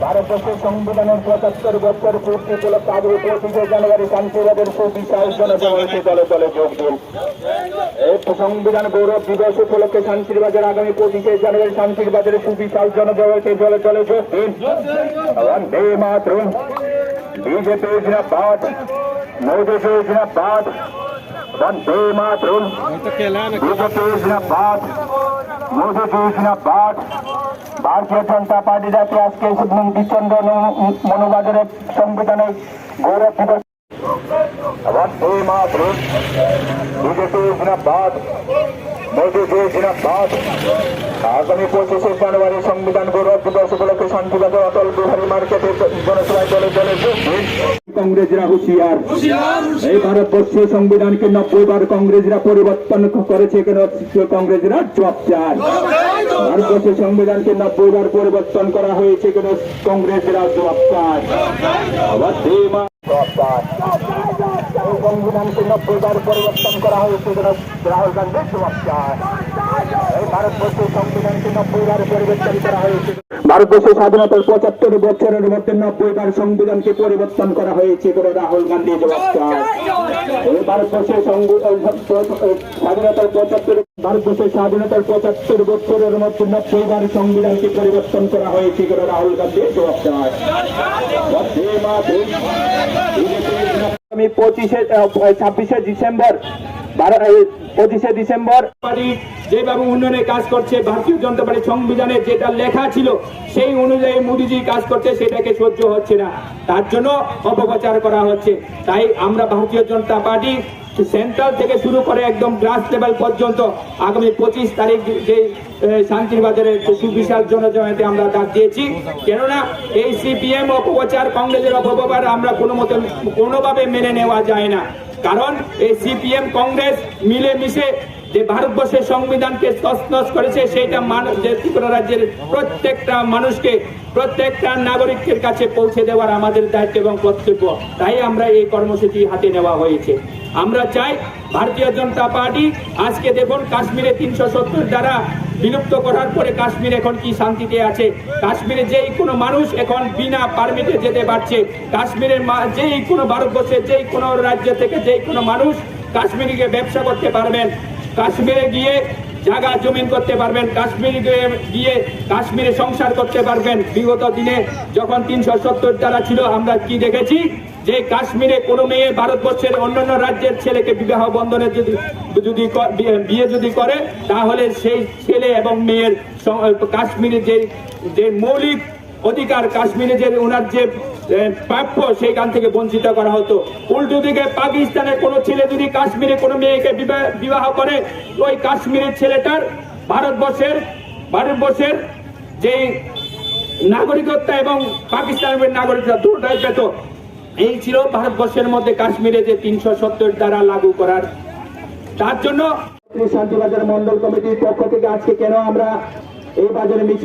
ভারতবর্ষের সংবিধানের পঁচাত্তর বছর পূর্তি উপলক্ষে আজ পঁচিশে জানুয়ারি শান্তিবাদের সুবিশাল জনজগতে দলে দলে যোগ দিন। এই সংবিধান গৌরব দিবস উপলক্ষে শান্তির বাজার আগামী পঁচিশে জানুয়ারি শান্তির বাজারে সুবিশাল জনজগতে দলে দলে যোগ দিন। বন্দে মাতরম। বিজেপি জিন্দাবাদ। মোদী জিন্দাবাদ। বন্দে মাতরম। বিজেপি জিন্দাবাদ। মোদী জিন্দাবাদ। ভারতীয় জনতা পার্টি যাতে আজকে বিচন্দ্র মনোবাজারে সংবিধানের গৌরব দিবস। বন্দে মাতরম বিজেপি জিন্দাবাদ মোদী জিন্দাবাদ। আগামী পঁচিশে জানুয়ারি সংবিধান গৌরব দিবস উপলক্ষে শান্তিবাজার অটল বিহারী মার্কেটে জনসভায় দলে দলে যোগ দিন। কংগ্রেসরা হুঁশিয়ার। এই ভারতবর্ষীয় সংবিধানকে নব্বই বার কংগ্রেসরা পরিবর্তন করেছে কেন কংগ্রেসরা জবাব চায়। ভারতবর্ষের সংবিধানকে নব্বই বার পরিবর্তন করা হয়েছে কেন কংগ্রেসের জবাব এই সংবিধানকে নব্বই বার পরিবর্তন করা হয়েছে রাহুল গান্ধীর জবাব ভারতবর্ষের সংবিধানকে নব্বই বার পরিবর্তন করা হয়েছে ভারতবর্ষের স্বাধীনতার পঁচাত্তর বছরের মধ্যে নব্বই বার সংবিধানকে পরিবর্তন করা হয়েছে করে রাহুল গান্ধী জবাব ভারতবর্ষের স্বাধীনতার পঁচাত্তর ভারতবর্ষের স্বাধীনতার পঁচাত্তর বছরের মধ্যে নব্বই বার সংবিধানকে পরিবর্তন করা হয়েছে করে রাহুল গান্ধী জবাব চায়। পঁচিশে ছাব্বিশে ডিসেম্বর পঁচিশে ডিসেম্বর। যেভাবে উন্নয়নের কাজ করছে, ভারতীয় জনতা পার্টি সংবিধানে যেটা লেখা ছিল, সেই অনুযায়ী মোদীজি কাজ করছে, সেটাকে সহ্য হচ্ছে না। তার জন্য অপপ্রচার করা হচ্ছে। তাই আমরা ভারতীয় জনতা পার্টি সেন্ট্রাল থেকে শুরু করে একদম গ্রাস লেভেল পর্যন্ত আগামী পঁচিশ তারিখ যে শান্তির বাজারে সুবিশাল জনজমায়েতে আমরা ডাক দিয়েছি, কেননা এই সিপিএম অপপ্রচার, কংগ্রেসের অপপ্রচার আমরা কোনো মতে, কোনোভাবে মেনে নেওয়া যায় না। কারণ এই সিপিএম কংগ্রেস মিলেমিশে যে ভারতবর্ষের সংবিধানকে তছনছ করেছে, সেইটা যে ত্রিপুরা রাজ্যের প্রত্যেকটা মানুষকে, প্রত্যেকটা নাগরিকের কাছে পৌঁছে দেওয়ার আমাদের দায়িত্ব এবং কর্তব্য। তাই আমরা এই কর্মসূচি হাতে নেওয়া হয়েছে। আমরা চাই ভারতীয় জনতা পার্টি, আজকে দেখুন কাশ্মীরে তিনশো সত্তর দ্বারা বিলুপ্ত করার পরে কাশ্মীর এখন কি শান্তিতে আছে? কাশ্মীরে যেই কোনো মানুষ এখন বিনা পারমিটে যেতে পারছে। কাশ্মীরের যেই কোনো ভারতবর্ষের, যেই কোনো রাজ্য থেকে যেই কোনো মানুষ কাশ্মীরে গিয়ে ব্যবসা করতে পারবেন। কাশ্মীরে গিয়ে জায়গা জমিন করতে পারবেন। কাশ্মীরে গিয়ে কাশ্মীরে সংসার করতে পারবেন। বিগত দিনে যখন তিনশো সত্তর দ্বারা ছিল, আমরা কি দেখেছি? যে কাশ্মীরে কোনো মেয়ে ভারতবর্ষের অন্যান্য রাজ্যের ছেলেকে বিবাহ বন্ধনে যদি যদি বিয়ে- যদি করে, তাহলে সেই ছেলে এবং মেয়ের কাশ্মীরে যে যে মৌলিক অধিকার কাশ্মীরে যে ওনার যে প্রাপ্য, সেইখান থেকে বঞ্চিত করা হতো। উল্টো দিকে পাকিস্তানের কোনো ছেলে যদি কাশ্মীরে কোনো মেয়েকে বিবাহ- করে, ওই কাশ্মীরের ছেলেটার ভারতবর্ষের ভারতবর্ষের যে নাগরিকত্ব এবং পাকিস্তানের নাগরিকত্ব, দুটাই পেত। এই ছিল ভারতবর্ষের মধ্যে কাশ্মীরে যে তিনশো সত্তর দ্বারা লাগু করার। তার জন্য শান্তিবাজার মন্ডল কমিটির পক্ষ থেকে আজকে কেন আমরা এই বাজারে মিছিল